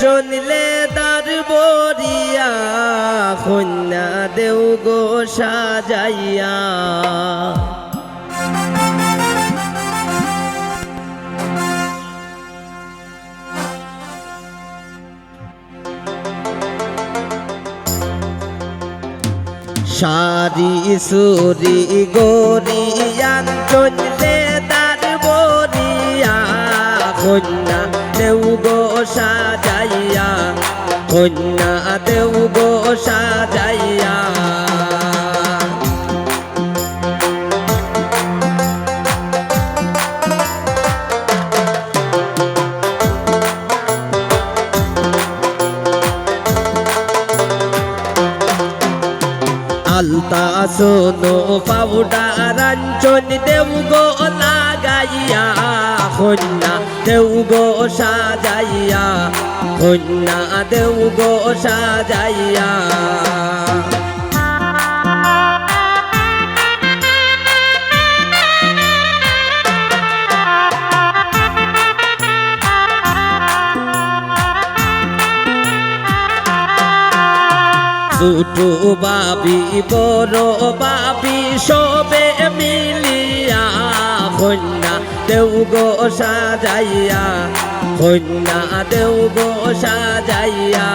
চললে দার বরিয়া কন্যা দেও গো সাজাইয়া। সারি সুরি গরিয়ান চললে সাজাইয়া কন্যা দেউ গো সাজাইয়া। আলতা সোনো পাউডার আঞ্চন দেউ গো লাগাইয়া কন্যা দেউ সাজাইয়া, কন্যা দেউ গো সাজাইয়া। দুটো বাবি, বড় বাবি, সবে মিলিয়া, কন্যা দেউ গো সাজাইয়া কন্যা দেউ গো সাজাইয়া।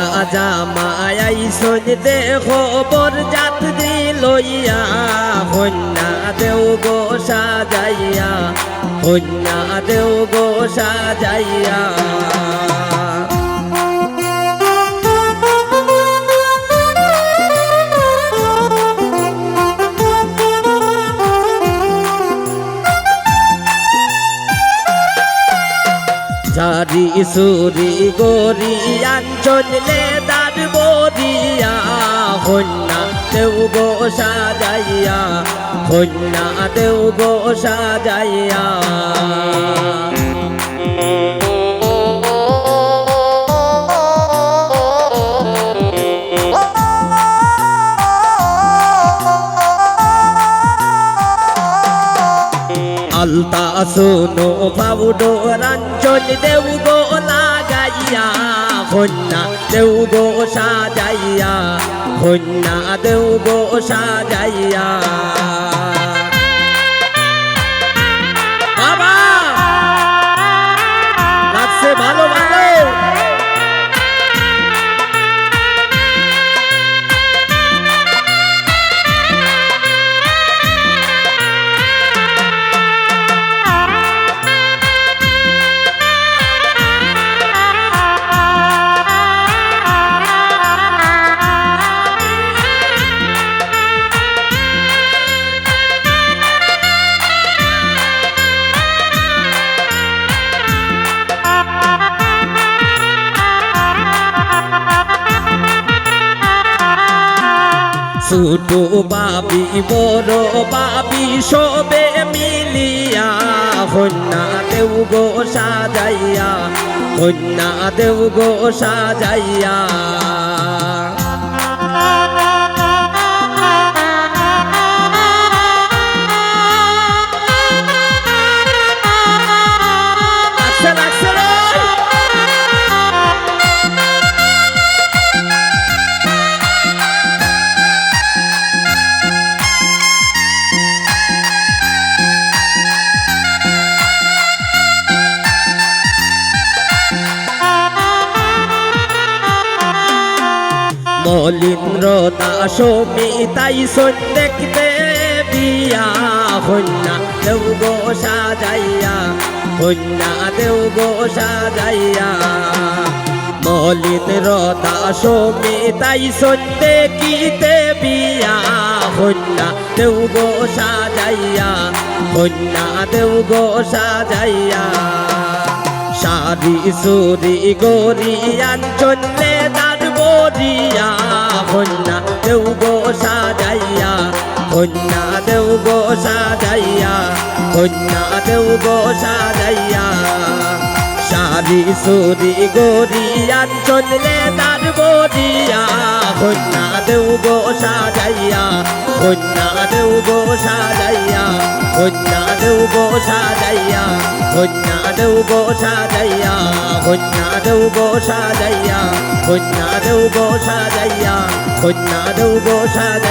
নয়া জামাই সন দেখো বর জাত লইয়া কন্যা দেও গো সাজাইয়া, কন্যা দেও গো সাজাইয়া। সারি গরিয়ান চলে তার বরিয়া হন্যা দেউ গো সাজাইয়া হন্যা দেউ গো সাজাইয়া। আলতা সোনো পাউডো রঞ্জন দেউ গো লাগাইয়া, হন্যা দেউ গো সাজাইয়া, হন্যা দেউ গো সাজাইয়া। ছোট বাবি বড় বাবি সবে মিলিয়া কন্যা দেউ গো সাজাইয়া কন্যা দেউ গো সাজাইয়া। মলিন্দ্র দাস তাই সন দেখতে বিয়া কন্যা দেউ গো সাজাইয়া কন্যা দেউ গো সাজাইয়া। মলিন্দ্র দাস তাই সন দেখিতে বিয়া কন্যা দেউ গো সাজাইয়া কন্যা দেউ গো সাজাইয়া। সারি সুরি গরিয়ান চললে তার কন্যা দেউ গো সাজাইয়া সারি সুরি গরিয়ান চললে তার বরিয়া কন্যা দেউ গো সাজাইয়া কন্যা দেউ গো সাজাইয়া কন্যা দেউ গো সাজাইয়া কন্যা দেউ গো সাজাইয়া কন্যা দেউ গো সাজাইয়া কন্যা দেউ গো সাজাইয়া কন্যা দেউ গো সাজাইয়া